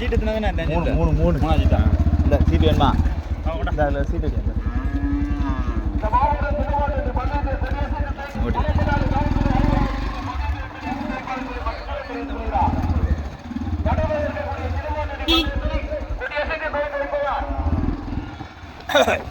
சீட்டு எத்தனை தானே மூணு மூணு மூணு. மூணா சீட்டா இந்த சீட் வேணுமா? ஆ, விடா. இந்த அதில் சீட்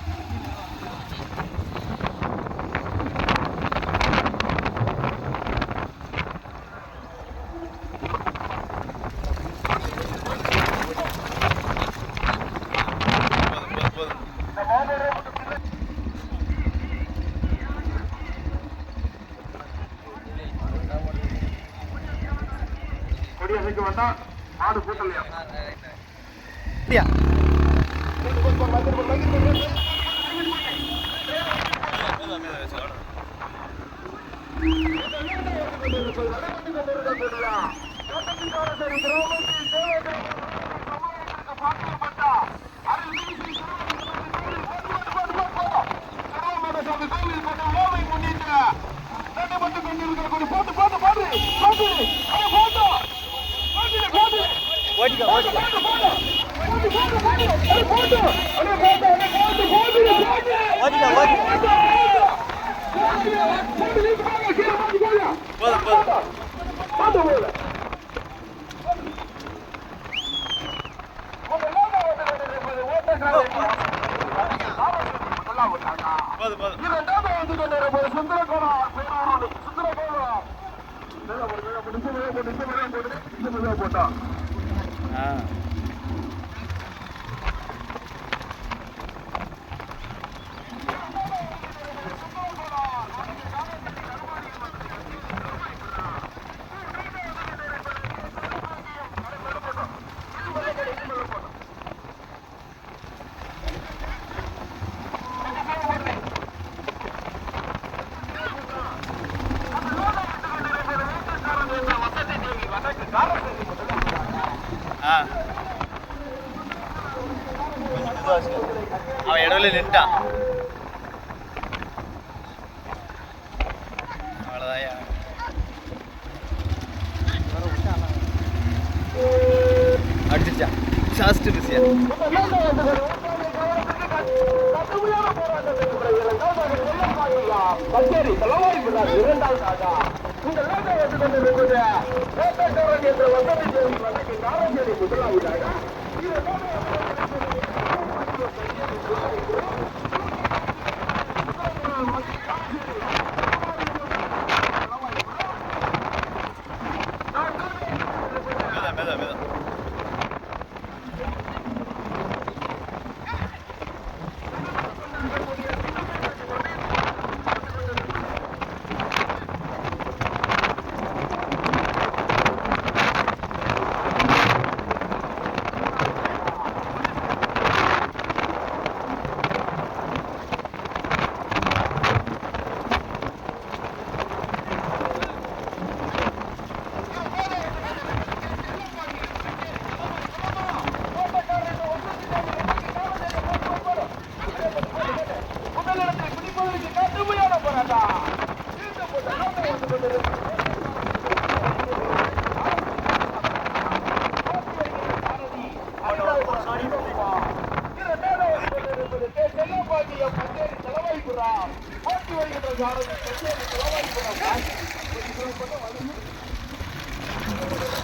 ஓடி கொடியசைக்கு வந்தா மாடு கூட்டலையா அப்படியா? போட்டு போட்டு போட்டு. போட்டு. போட்டு. ஓடிக்கா போதும் போதும் போதும். போட்டா ஆ அடிச்சிருச்சா சாஸ்ட் பிஸியா கச்சேரி தலைவாரி இரண்டாம் இரண்டாவது ராஜா இந்த லேட்டை வந்து கொண்டிருப்பது வேட்டைக்காரன் என்ற வசதி செய்யும் காரஞ்சேரி முதலாவதாக மெதா மெதா முதலிடத்தை பிடிப்பதற்கு கடுமையான போராட்டம் இந்த போராட்டம் வந்து கொண்டிருப்பது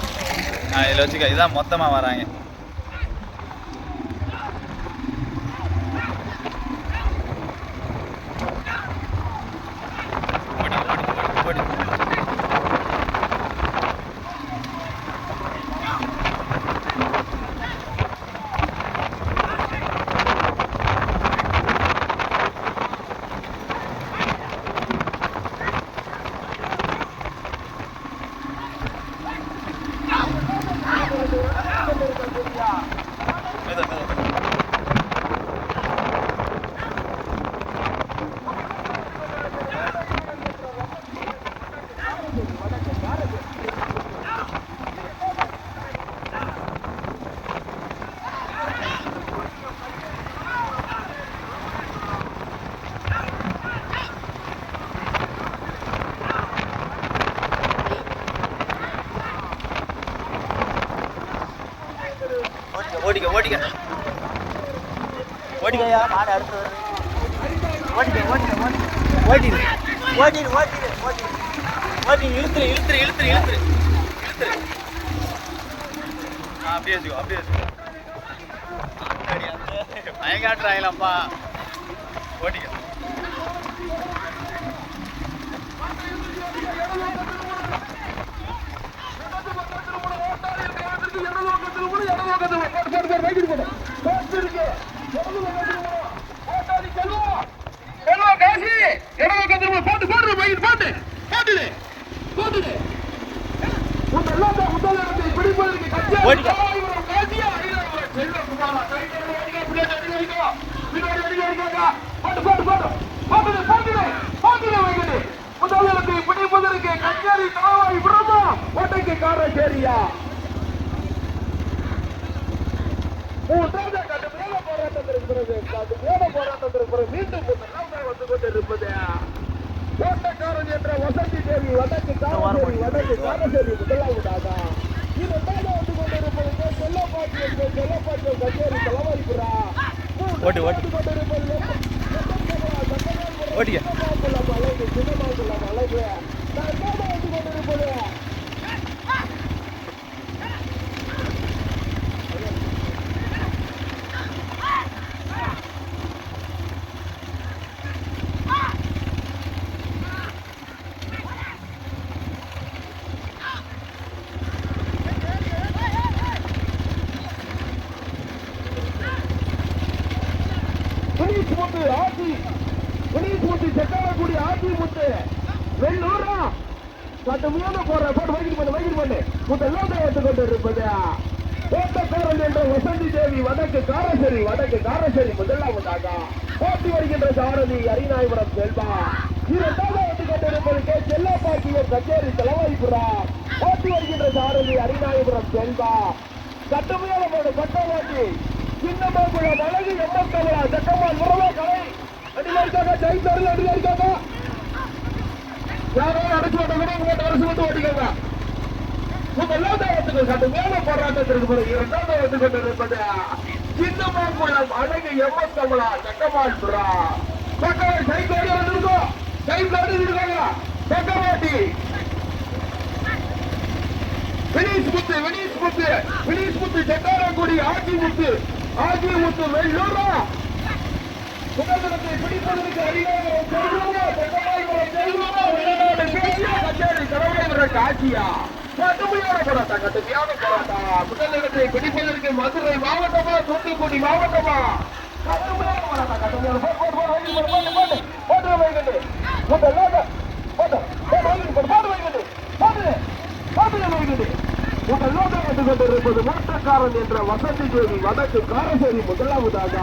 ஆ இதில் வச்சுக்க இதுதான் மொத்தமாக வராங்க. ஓட்டிக்க ஓடிக்கையா? மாடு அடுத்து வருது ஓடிக்க ஓடிக்க ஓடிக்க. ஓட்டிடு ஓட்டிடு ஓட்டிடு ஓட்டிடு ஓட்டிடு இழுத்துரு இழுத்துரு இழுத்துரு இழுத்துரு. இழுத்துரு. அப்படியே வச்சுக்கோ அப்படியே வச்சுக்கோ. பயங்காட்டுறாங்களாம்ப்பா ஓட்டிக்க ஓடிக்க. முதலிடத்தை பிடிப்பதற்கு கச்சேரி தாவாய் பிரமா ஓட்டைக்கு காரச்சேரியா மூன்றாவது கடுமையான போராட்டத்திற்கு பிறகு கடுமையான போராட்டத்திற்கு பிறகு மீண்டும் முதலாவதாக வந்து கொண்டிருப்பது. ஓட்டக்காரன் என்ற வசந்தி தேவி வடக்கு காரசேரி வடக்கு காரசேரி முதலாவதாக இரண்டாவது வந்து கொண்டிருப்பது செல்லப்பாட்டி என்ற செல்லப்பாட்டி கச்சேரி தலைவாய்ப்புறா ஓட்டு, ஓட்டு. ஓட்டிக்க. அழகு சின்னமாங்குளம் அழகு இரண்டாவது வந்து கொண்டிருப்பது புனித் முத்து ஆட்சி புனித் முத்து செக்காலக்குடி ஆட்சி முத்து வெள்ளூரா கடுமையான போற போட்டு வைக்கிட்டு பண்ணு வைக்கிட்டு பண்ணு முதல்லாம் எடுத்துக் கொண்டு இருப்பது ஓட்டக்காரன் என்ற வசந்தி தேவி வடக்கு காரசேரி வடக்கு காரசேரி முதலாவதாக போட்டி வருகின்ற சாரதி அரிநாயபுரம் செல்வா இரண்டாவது எடுத்துக் கொண்டிருப்பது கே செல்லப்பாட்டியர் கச்சேரி தலைவாய்ப்புறா போட்டி வருகின்ற சாரதி செல்வா கடுமையான போடு கட்டவாட்டி சின்னமாக்குளம் அழகு எம்மக்கவலா சட்டமான் முறவா கலை. அடியில் இருக்காங்க ஜெயித்தாரில் அடியில் இருக்காங்க யாரோ அடிச்சு விட்டவங்க உங்கள்கிட்ட அரசு விட்டு ஓட்டிக்கோங்க. உங்க லோதாயத்துக்கு இடத்துக்கு கடுமையான போராட்டத்திற்கு பிறகு இரண்டாவது இடத்துக்கு இருப்பது சின்னமாக்குளம் அழகு எம்மக்கவலா சட்டமான் புறா பக்கம் சைக்கோடி வந்திருக்கோம் சைக்கோடி இருக்காங்க பக்கமாட்டி வினீஷ் முத்து வினீஷ் முத்து வினீஷ் முத்து செட்டாரக்குடி ஆஜி முத்து ஆஜி முத்து வெள்ளூரா சுதந்திரத்தை பிடிப்பதற்கு அதிகாரம் செல்வமா செங்கமாய்குளம் செல்வமா வெளிநாடு பேசிய கச்சேரி கடவுளை காட்சியா கடுமையான போராட்டம் கடுமையான போராட்டம் முதலிடத்தை பிடிப்பதற்கு மதுரை மாவட்டமா தூத்துக்குடி மாவட்டமா கடுமையான போராட்டம் கடுமையான போட்டு போட்டு போட்டு போட்டு போட்டு போட்டு போட்டு வைங்க முதலாவது வந்து கொண்டிருப்பது மூட்டக்காரன் என்ற வசந்தி தேவி வடக்கு காரசேரி முதலாவதாக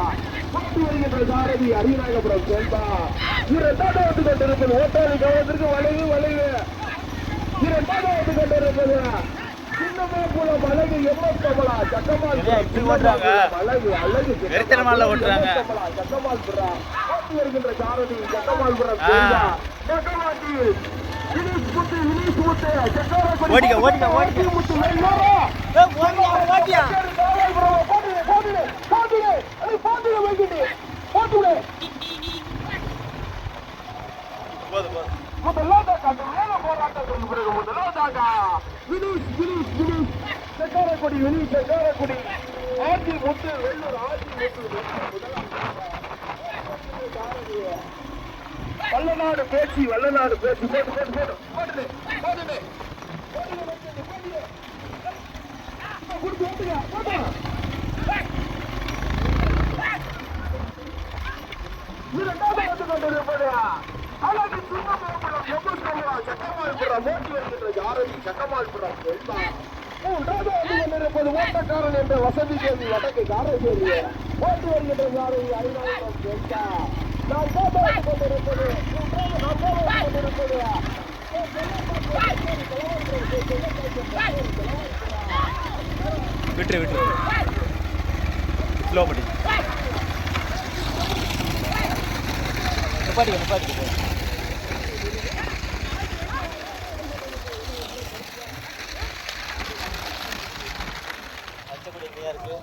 போட்டி வருகின்ற சாரதி அரியநாயகபுரம் செல்வா. இரண்டாவது வந்து கொண்டிருப்பது ஓட்டாளி கவனத்திற்கு வளைவு வளைவு. இரண்டாவது வந்து கொண்டிருப்பது சின்னமாக்குளம் அழகு எம்எஸ் கமலா சக்கமால் ஓட்டுறாங்க? அழகு கமலா சக்கமால் புறா. போட்டி வருகின்ற சாரதி சக்கமாட்டி ஓடிக்க, ஓடிக்க, ஓடிக்க. முத்து வெள்ளோரா ஓட்டியா ஆட்சி முத்து வெள்ளூர் ஆட்சி முத்து வல்லநாடு பேச்சு வல்லநாடு பேச்சு. போட்டு போட்டு போட்டு. போட்டுடு போட்டுடு போட்டுடு போட்டுடு போட்டுடு கொடுத்து ஓட்டுங்க போட்டு இரண்டாவது வந்து கொண்டிருப்பது அழகு சின்னமாபுரம் எம்எஸ்கமலா சக்கமால்புரம் ஓட்டி வருகின்ற ஜாரதி சக்கமால்புரம் வெல்பா மூன்றாவது வந்து கொண்டிருப்பது ஓட்டக்காரன் என்ற வசதி தேவி வடக்கு காரசேரி ஓட்டி வருகின்ற ஜாரதி ஐநாயிரம் வெல்பா நான்காவது வந்து கொண்டிருப்பது மூன்றாவது நான்காவது வந்து கொண்டிருப்பது விட்டுரு விட்டுரு ஸ்லோ படி நிப்பாட்டி நிப்பாட்டி பச்சைக்குடி எங்கேயா இருக்கு?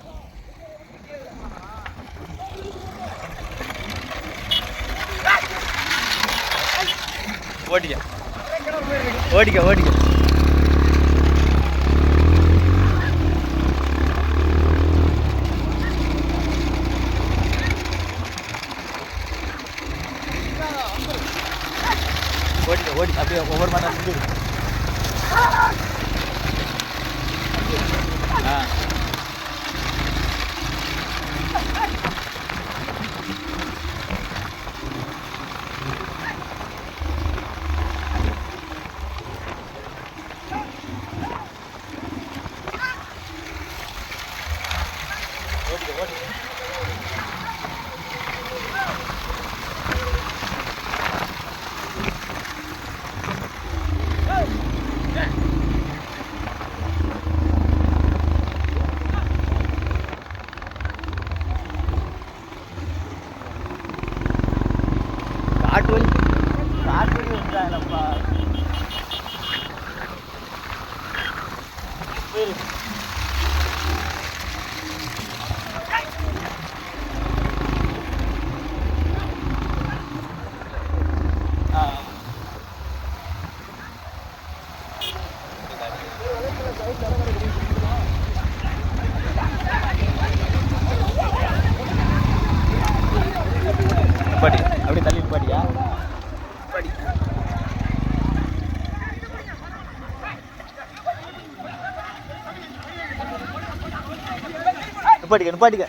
நிப்பாட்டிக்க நிப்பாட்டிக்க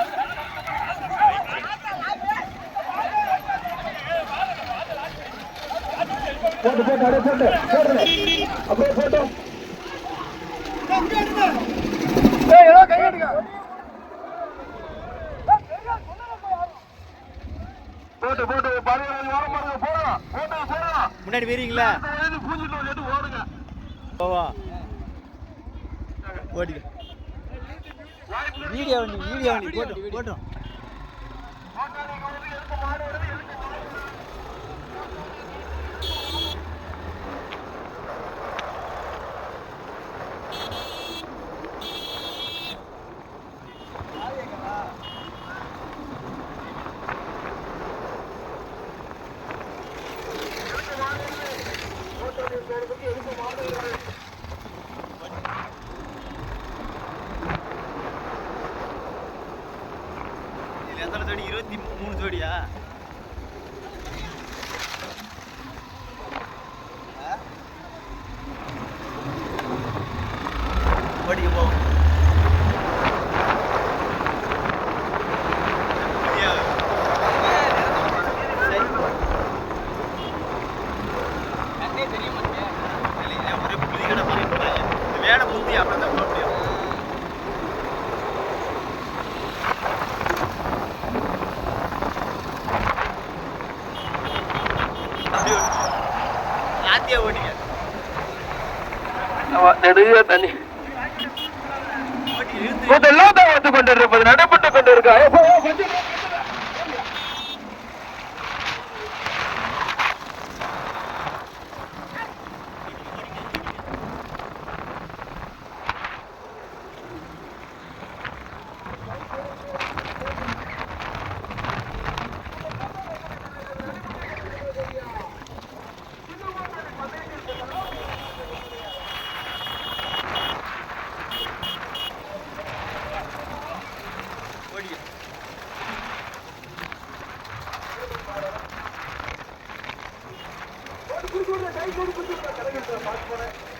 போட்டு போட்டு அப்படியே போட்டு போடுங்க அப்படியே போட்டோம் ஏதோ போட்டு போட்டு பழைய ஓரம் பாருங்க போடலாம். போட்டு போடலாம். முன்னாடி வரீங்களா? பூஞ்சிட்டு வந்து ஓடுங்க. போவா. ஓடிக்க. வீடியோ வீடியோ போட்டோம் போட்டோம் இதில் எத்தனை ஜோடி இருபத்தி மூணு ஜோடியா ஆ? ஓடிக்க போ ஐயா. சரி. இல்லைங்க, ஒரே புலி கடை மாதிரி இருப்பாங்க. இந்த வேடை புத்தி அப்படிதான் தான் போக முடியும் அப்படியே ஓடிக்க. ராத்தியா ஓடிக்க நெடுக தண்ணி இதெல்லாம் தான் வந்து கொண்டிருப்பது நடைபெற்றுக் கொண்டிருக்கா ஓடிக்க அகலமான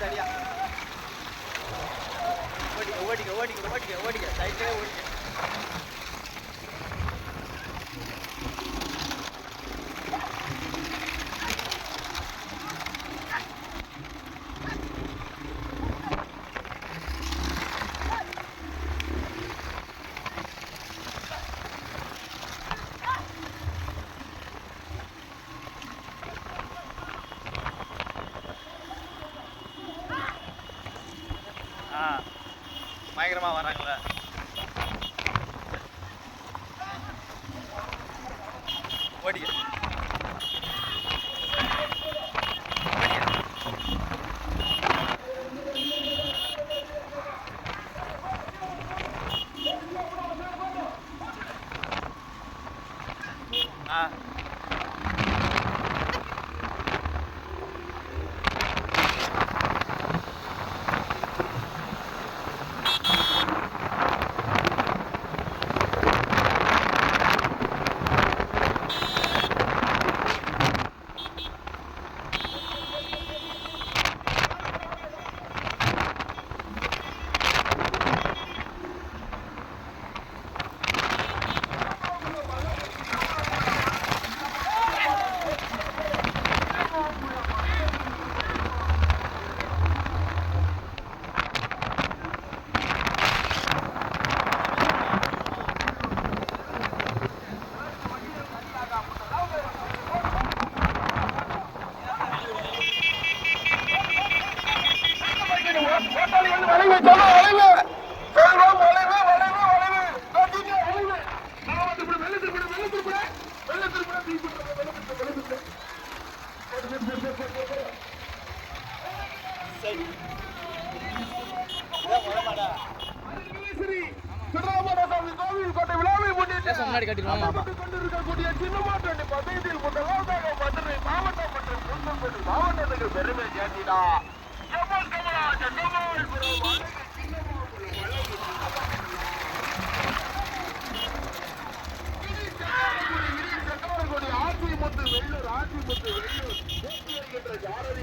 சைடு ஓடிக்க ஓடிக்க ஓடிக்க ஓடிக்க ஓடிக்க. சைட்லேயே ஓடிக்க. பயங்கரமாக வராங்களே. ஓடிக்க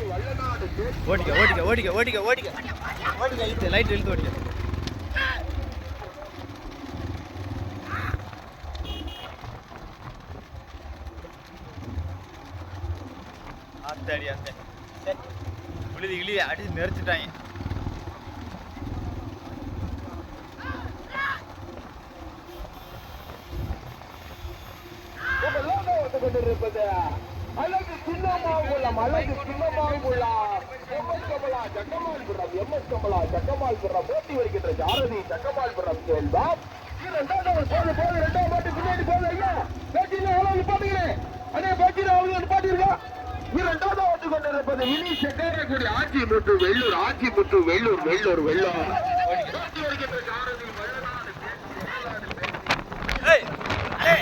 வல்லநாடு தேக்கி ஓடிக்க ஓடிக்க ஓடிக்க ஓடிக்க ஓடிக்க ஓடிக்க. இழுத்து லைட் இழுத்து ஓடிக்க ஆத்தாடி அந்த விழுது இழிய அடிச்சு நெரிச்சிட்டாங்க முதலாக வந்து கொண்டிருப்பது அழகு சின்னமாங்குளம் அழகு சின்னமாங்குளம் எம்எஸ் கமலா ஜக்கமால்புரம் எம்எஸ் கமலா ஜக்கமால்புரம் போட்டி வருகின்ற ஜாரதி ஜக்கமால்புரம் இரண்டாவது போது போது ரெண்டாவது பாட்டு பின்னாடி போது ஐயா. பேச்சில அழகு அதே பேச்சில அழகு பாட்டிருக்கா இரண்டாவது வந்து கொண்டிருப்பது இனி செக்காரக்குடி ஆட்சி முட்டு வெள்ளூர் ஆட்சி முற்று வெள்ளூர் வெள்ளூர் வெள்ளூர் போட்டி வருகின்ற ஜாரதி வெள்ளநாடு ஏய் அடே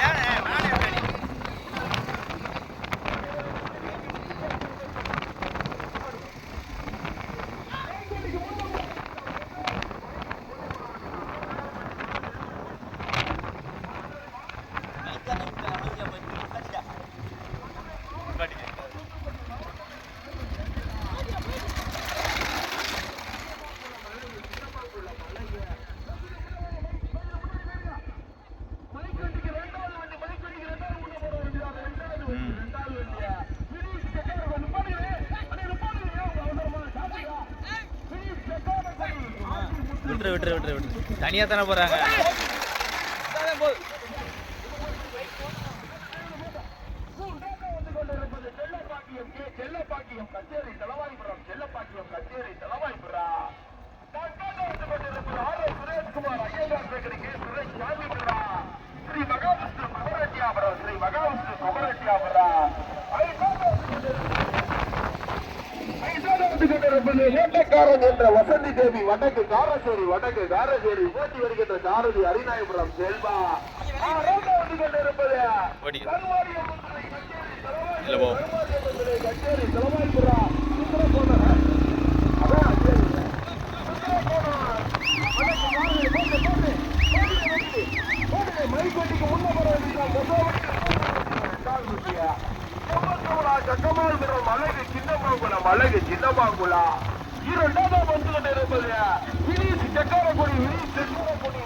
ஏனே நானே இருக்கேன் மலைக்கண்டிக்கு ரெண்டாவது வண்டி மலைக்கண்டிக்கு ரெண்டாவது முன்ன போற வண்டி தான் ரெண்டாவது வண்டி ரெண்டாவது வண்டியா பினிஷ் செக்கார வந்து பாருங்க அடே பாருங்க அவசரமா சாப்பிடுங்க பினிஷ் செக்கார விட்டுரு விட்டுரு விட்டுரு. தனியாக தானே போகிறாங்க வந்து கொண்டிருப்பது செல்லப்பாக்கியம் கே செல்லப்பாக்கியம் கச்சேரி தலவாய்புரம் செல்லப்பாக்கியம் கச்சேரி தலவாய்புரம் தற்காக வந்து கொண்டிருப்பது R S Sureshkumar Iyengar bakery K Suresh Samipura Sri Mahavishnu Kumarattiyapuram Sri Mahavishnu Kumarattiyapuram வந்து கொண்டிருப்பது வேட்டைக்காரன் என்ற தேவி வடக்கு காரசேரி வடக்கு காரசேரி போட்டி வருகின்ற சாரதி அரிநாயபுரம் செல்வா கச்சேரி. போட்டு. மைக்கோட்டிக்கு முன்ன குட்டியா. செம்மந்தோடா, சக்கமால்புரம், அழகு சின்னமாங்குளம் அழகு சின்னமாங்குளா இரண்டாவது வந்து கொண்டிருப்பது வினீஸ் சக்கரக்குடி வினீஸ் சக்கரக்குடி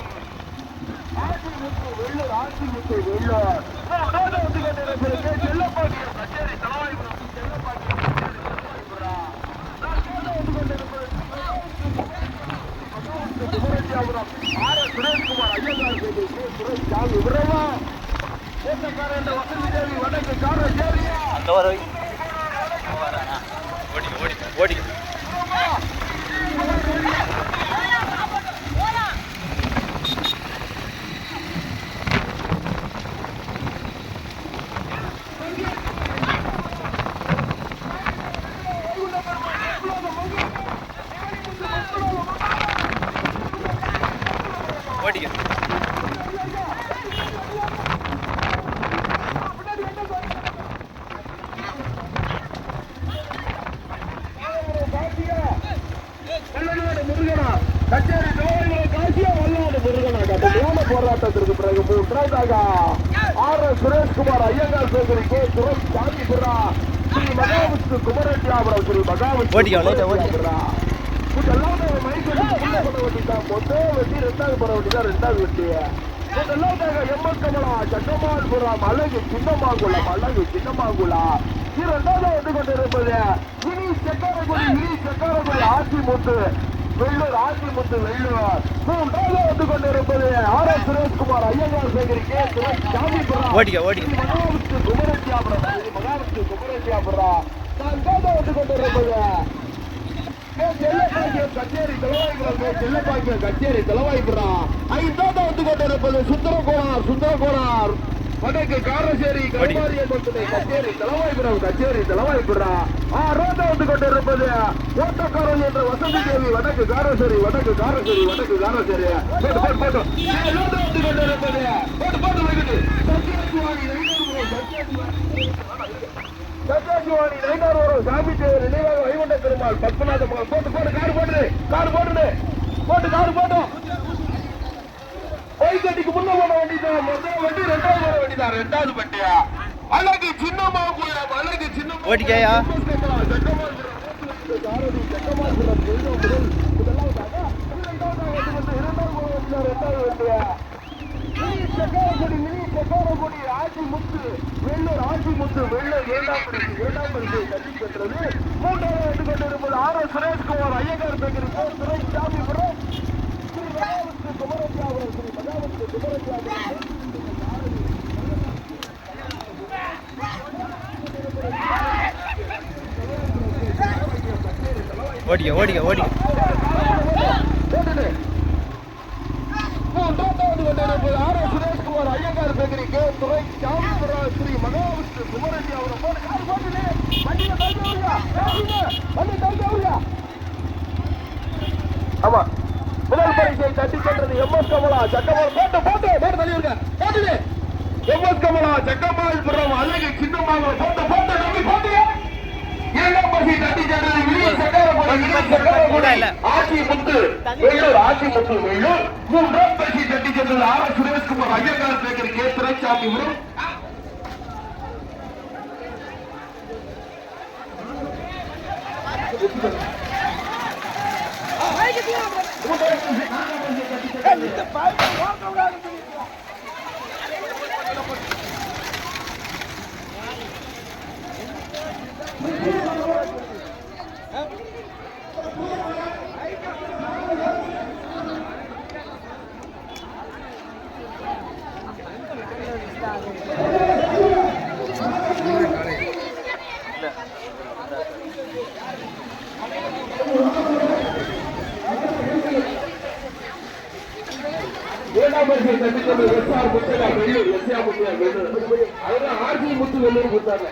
ஆட்சி வெள்ளூர். ஆட்சி வெள்ளூர் வந்து கொண்டிருப்பது கே. கச்சேரி தலவாய்புரம் செல்லப்பாண்டியர் சுரேஷ்குமார் ஐயங்கார் சுரேஷ் சாமி வசந்தி தேவி வடக்கு அந்த வர ஓடிக்க ஓடிக்க ஓடிக்க ஓடிக்க வல்லநாடு முருகனா கச்சேரி தலவாய்மலை காசியா வல்லநாடு முருகனா கடுமையான போராட்டத்திற்கு பிறகு மூன்றாவதாக R S Sureshkumar Iyengar bakery K Suresh Samipura Sri Mahavishnu Kumarattiyapuram Sri Mahavishnu ஓடிக்கோ, லைட்டா ஓடிக்கோ. குமரட்டியாபுரா. இதெல்லாம் ஒரு மைக் வச்சு உள்ள போட வேண்டியதுதான். மொத்தம் வெட்டி ரெண்டாவது போட வேண்டியதான் ரெண்டாவது வெட்டி இதெல்லாம் எம்எஸ் கமலா சட்டமால்புரம் அழகு சின்னமாங்குளம் அழகு சின்னமாங்குளா இரண்டாவது வந்து கொண்டிருப்பது இனி செக்காரகுடி இனி செக்காரகுடி ஆசிமுத்து வெள்ளூர் ஆசிமுத்து வெள்ளூர் மூன்றாவது வந்து கொண்டிருப்பது R S Sureshkumar Iyengar சேகரி K Suresh Samipuram ஓடிக்க ஓடிக்க மகாவிஷ்ணு குமரட்டியாபுரம் மகாவிஷ்ணு குமரட்டியாபுரம் நான்காவது வந்து கொண்டிருப்பது கச்சேரி தலைவாய்புரம் செல்லப்பாக்கியம் கச்சேரி தலைவாய்புரம் ஐந்தாவது வந்து கொண்டிருப்பது சுந்தரகோணார் சுந்தரகோணார் வடக்கு காரசேரி கருமாரியம்மன் துணை கச்சேரி தலைவாய்புரம் கச்சேரி தலைவாய்புரம் ஆறாவது வந்து கொண்டிருப்பது ஓட்டக்காரன் என்ற வசந்தி தேவி வடக்கு காரசேரி வடக்கு காரசேரி வடக்கு காரசேரி. போட்டு போட்டு போட்டு. ஏழாவது வந்து கொண்டிருப்பது போட்டு போட்டு சத்யாசிவாணி நைனார் வரும் சாமி தேவர் நினைவாக வைகுண்ட பெருமாள் பத்மநாத மகன். போட்டு போட்டு கார் போட்டு கார் போட்டு போட்டு கார் போட்டோம் பைக்கட்டிக்கு முன்ன போட வேண்டியதான் முதல் வண்டி ரெண்டாவது போட வேண்டியதான் ரெண்டாவது வண்டியா? அழகு சின்னமா போயிடும் அழகு சின்னமா ஓடிக்கையா? ஆட்சி முத்து வெள்ளூர் ஆட்சி முத்து வெள்ளூர் ஏழாம் பரிசு ஏழாம் பரிசு பெற்றது மூன்றாவது எடுத்துக் கொண்டிருப்பது R S Sureshkumar Iyengar bakery Suresh Samipuram Shri Shri ஓடிக்க ஓடிக்க ஓடிக்க மூன்றாவது கொண்டிருப்பது ஆர் பேக்கரி கே துறை சாமிபுரம் ஸ்ரீ மகாவிஷ்ணு குமரஜி அவரை போட்டு கார் போட்டுடு. வண்டியை தள்ளி விடுயா. ஏறுங்க. வண்டி தள்ளி விடுயா. ஆமா முதல் பரிசை தட்டி சென்றது எம் எஸ் கமலா சக்கமால் போட்டு போட்டு போட்டு தள்ளி விடுங்க போட்டுடு எம் எஸ் கமலா சக்கமால்புரம் அழகு சின்னமாக போட்டு போட்டு தம்பி போட்டு இரண்டாம் பரிசை தட்டி சென்றது விழிய விழிய சக்கரப்படி ஆட்சி முத்து வெள்ளூர் ஆட்சி முத்து வெள்ளூர் மூன்றாம் சென்றது R Sureshkumar Iyengar bakery K Duraisamipuram ஏழாம் வரிசை தட்டிச்சது S R Muthaiah Vellur S R Muthaiah Vellur அதெல்லாம் ஆர்ஜி முத்து வெள்ளூர் கொடுத்தாங்க